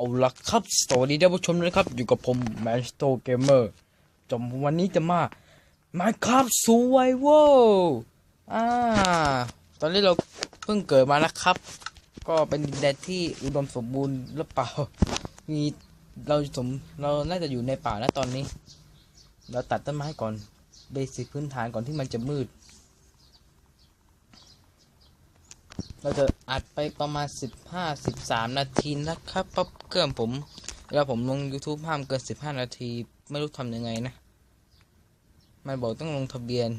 เอาละครับสวัสดีท่านผู้ชมนะครับ อยู่กับผมแมนสโตเกมเมอร์จมวันนี้จะมา Minecraft s u r v i v a อ่า ตอนนี้เราเพิ่งเกิดมานะครับ ก็เป็นดินแดนที่อุดมสมบูรณ์หรือเปล่า มีเราสมเราน่าจะอยู่ในป่านะตอนนี้ เราตัดต้นไม้ก่อนเบสิกพื้นฐานก่อนที่มันจะมืด เราจะอัดไปประมาณ 15 13 นาทีนะครับเพราะ เครื่องผมเวลาผมลง YouTube ห้ามเกิน 15 นาที ไม่รู้ทำยังไงนะ มันบอกต้องลงทะเบียน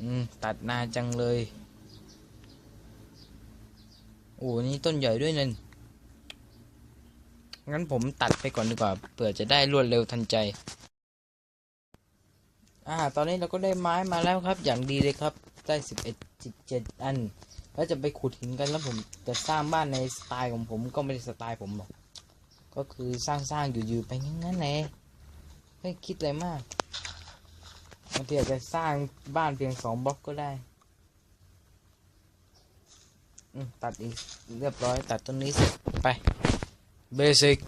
อืม ตัดนาจังเลย โอ้นี่ต้นใหญ่ด้วยนั่นงั้นผมตัดไปก่อนดีกว่าเผื่อจะได้รวดเร็วทันใจ อ่า ตอนนี้เราก็ได้ไม้มาแล้วครับ อย่างดีเลยครับ ได้สิบเอ็ดสิบเจ็ดอัน แล้วจะไปขุดหินกันแล้วผมจะสร้างบ้านในสไตล์ของผมก็ไม่ได้สไตล์ผมหรอก ก็คือสร้างสร้างอยู่ๆไปงั้นๆแหละไม่คิดอะไรมากบางทีอาจจะสร้างบ้านเพียงสองบล็อกก็ได้ตัดอีกเรียบร้อยตัดต้นนี้เสร็จไปเบสิก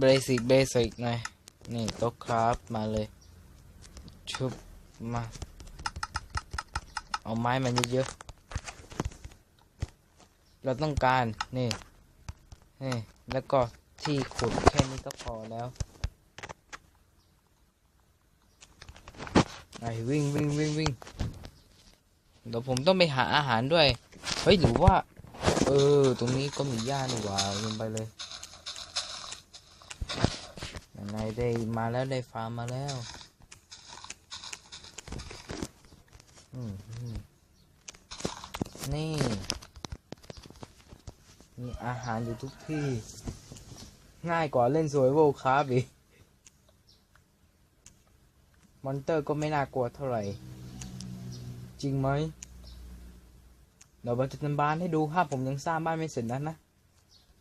เบสิกเบสิกหน่อยนี่โต๊ะครับมาเลยชุบมา เอาไม้มันเยอะๆ เราต้องการนี่นี่แล้วก็ที่ขุดแค่นี้ก็พอแล้วไอ้วิ่งวิ่งวิ่งวิ่งเดี๋ยวผมต้องไปหาอาหารด้วย เฮ้ยหรือว่า เออ ตรงนี้ก็มีหญ้านี่หว่าลงไปเลยยังไงได้มาแล้วได้ฟาร์มมาแล้ว อืมอืม นี่ มีอาหารอยู่ทุกที่ ง่ายกว่าเล่นสวยโวคราฟอีกมอนเตอร์ก็ไม่น่ากลัวเท่าไหร่ จริงไหมเดี๋ยวประจันบานให้ดูถ้าผมยังสร้างบ้านไม่เสร็จนั้นนะ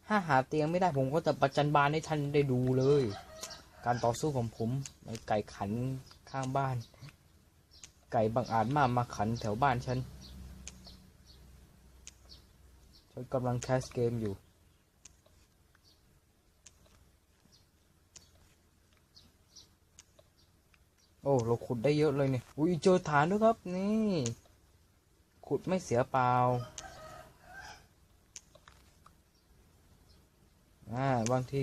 ถ้าหาเตียงไม่ได้ผมก็จะประจันบานให้ท่านได้ดูเลย การต่อสู้ของผมไก่ขันข้างบ้าน ไก่บางอาจมามาขันแถวบ้านฉัน ฉันกำลังแคสเกมอยู่ โอ้ เราขุดได้เยอะเลยเนี่ย อุ้ยเจอฐานด้วยครับ นี่ ขุดไม่เสียเปล่า อ่า บางที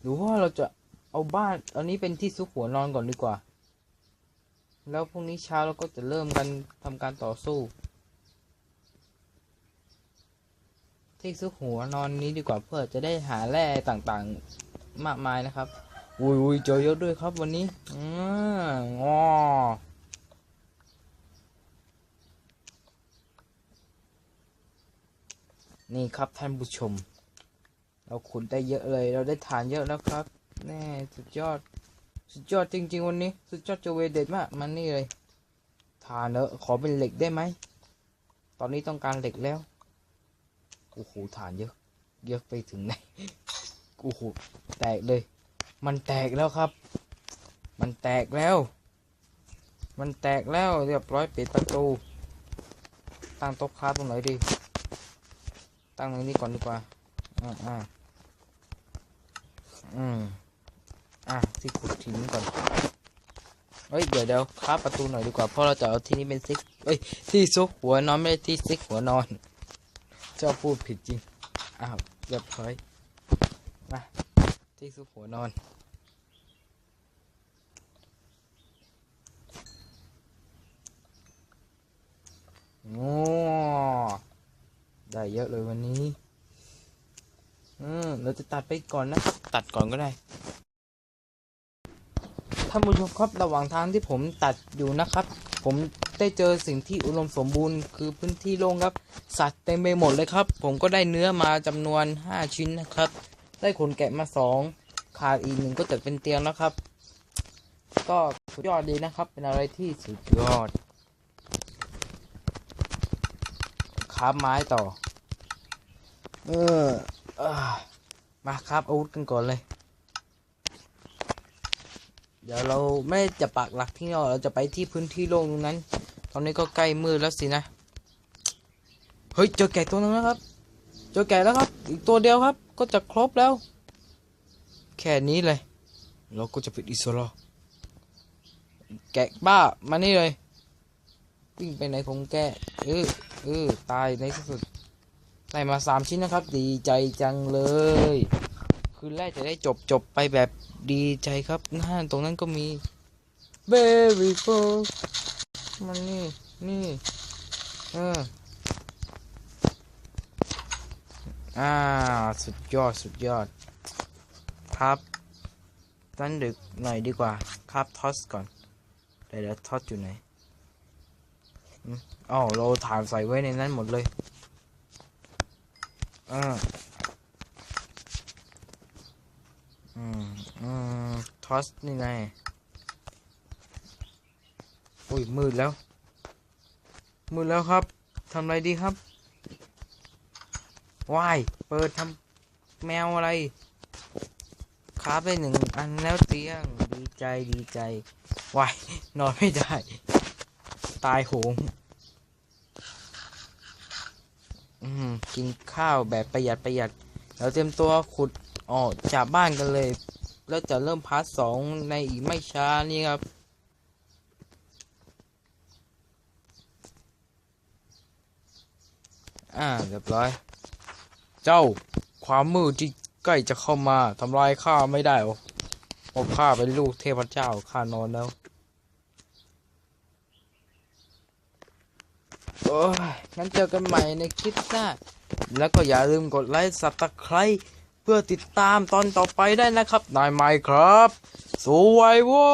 หรือว่าเราจะเอาบ้าน อันนี้เป็นที่ซุกหัวนอนก่อนดีกว่า แล้วพรุ่งนี้เช้าเราก็จะเริ่มกันทำการต่อสู้ ที่ซุกหัวนอนนี้ดีกว่าเพื่อจะได้หาแร่ต่างๆมากมายนะครับ อุ้ยอุ้ยเจอเยอะด้วยครับวันนี้อืมงอนี่ครับท่านผู้ชม เราขุดได้เยอะเลย เราได้ฐานเยอะแล้วครับ แน่สุดยอด สุดยอดจริง ๆ วันนี้ สุดยอดเจเวเด็ดมากมันนี่เลยฐานเนอะขอเป็นเหล็กได้ไหม ตอนนี้ต้องการเหล็กแล้วโอ้โหฐานเยอะ เยอะไปถึงไหนโอ้โหแตกเลย มันแตกแล้วครับ มันแตกแล้ว มันแตกแล้วเรียบร้อยปิดประตู ตั้งโต๊ะค้าตรงไหนดี ตั้งตรงนี้ก่อนดีกว่าอ่าอ่าอืม อะที่ขุดทิ้งก่อนเฮ้ย เดี๋ยวเดี๋ยวค้าประตูหน่อยดีกว่า เพราะเราจะเอาที่นี่เป็นซิกเอ้ย ที่ซุกหัวนอนไม่ได้ที่ซิกหัวนอนเจ้าพูดผิดจริง อ้าวเรียบร้อยมาที่ซุกหัวนอน โอ้ได้เยอะเลยวันนี้ อืม เราจะตัดไปก่อนนะครับ ตัดก่อนก็ได้ ท่านผู้ชมครับระหว่างทางที่ผมตัดอยู่นะครับ ผมได้เจอสิ่งที่อุดมสมบูรณ์ คือพื้นที่โล่งครับ สัตว์เต็มไปหมดเลยครับ ผมก็ได้เนื้อมาจำนวน 5 ชิ้นนะครับ ได้ขนแกะมา 2 ขาดอีกหนึ่งก็จะเป็นเตียงแล้วครับ ก็สุดยอดดีนะครับ เป็นอะไรที่สุดยอดค้าบไม้ต่อเอออมาครับอาวุธกันก่อนเลย เดี๋ยวเราไม่จะปักหลักที่นี่หรอกเราจะไปที่พื้นที่โล่งตรงนั้น ตอนนี้ก็ใกล้มืดแล้วสินะ เฮ้ยเจอแกะตัวนึงแล้วครับ เจอแกะแล้วครับ อีกตัวเดียวครับ ก็จะครบแล้ว แค่นี้เลย เราก็จะป็นอิสระแกะบ้ามานี่เลยวิ่งไปไหนของแกเออเออตายในที่สุดได้มาสามชิ้นนะครับ ดีใจจังเลย คืนแรกจะได้จบจบไปแบบดีใจครับหน้าตรงนั้นก็มี very full มันนี่นี่เอออ่าสุดยอดสุดยอด ครับตั้นดึกหน่อยดีกว่า ครับทอสก่อนเดี๋ยวเดี๋ยวทอสอยู่ไหนอืมอ๋อเราถ่านใส่ไว้ในนั้นหมดเลยอ่าอืม อืม ทอสนี่ไงอุ้ยมืดแล้ว มืดแล้วครับทำอะไรดีครับวายเปิดทำแมวอะไรคาฟได้หนึ่งอันแล้วเตียงดีใจดีใจวายนอนไม่ได้ ตายโหงกินข้าวแบบประหยัดประหยัดเราเตรียมตัวขุดออกจากบ้านกันเลย แล้วจะเริ่มพาร์ทสองในอีกไม่ช้านี่ครับ อ่าเรียบร้อย เจ้าความมืดที่ใกล้จะเข้ามาทำลายข้าไม่ได้หรอกเพราะข้าเป็นลูกเทพเจ้าข้านอนแล้วโอ้ยงั้นเจอกันใหม่ในคลิปหน้า แล้วก็อย่าลืมกดไลค์สับตะไคร้ เพื่อติดตามตอนต่อไปได้นะครับนายไมค์ครับสวยว้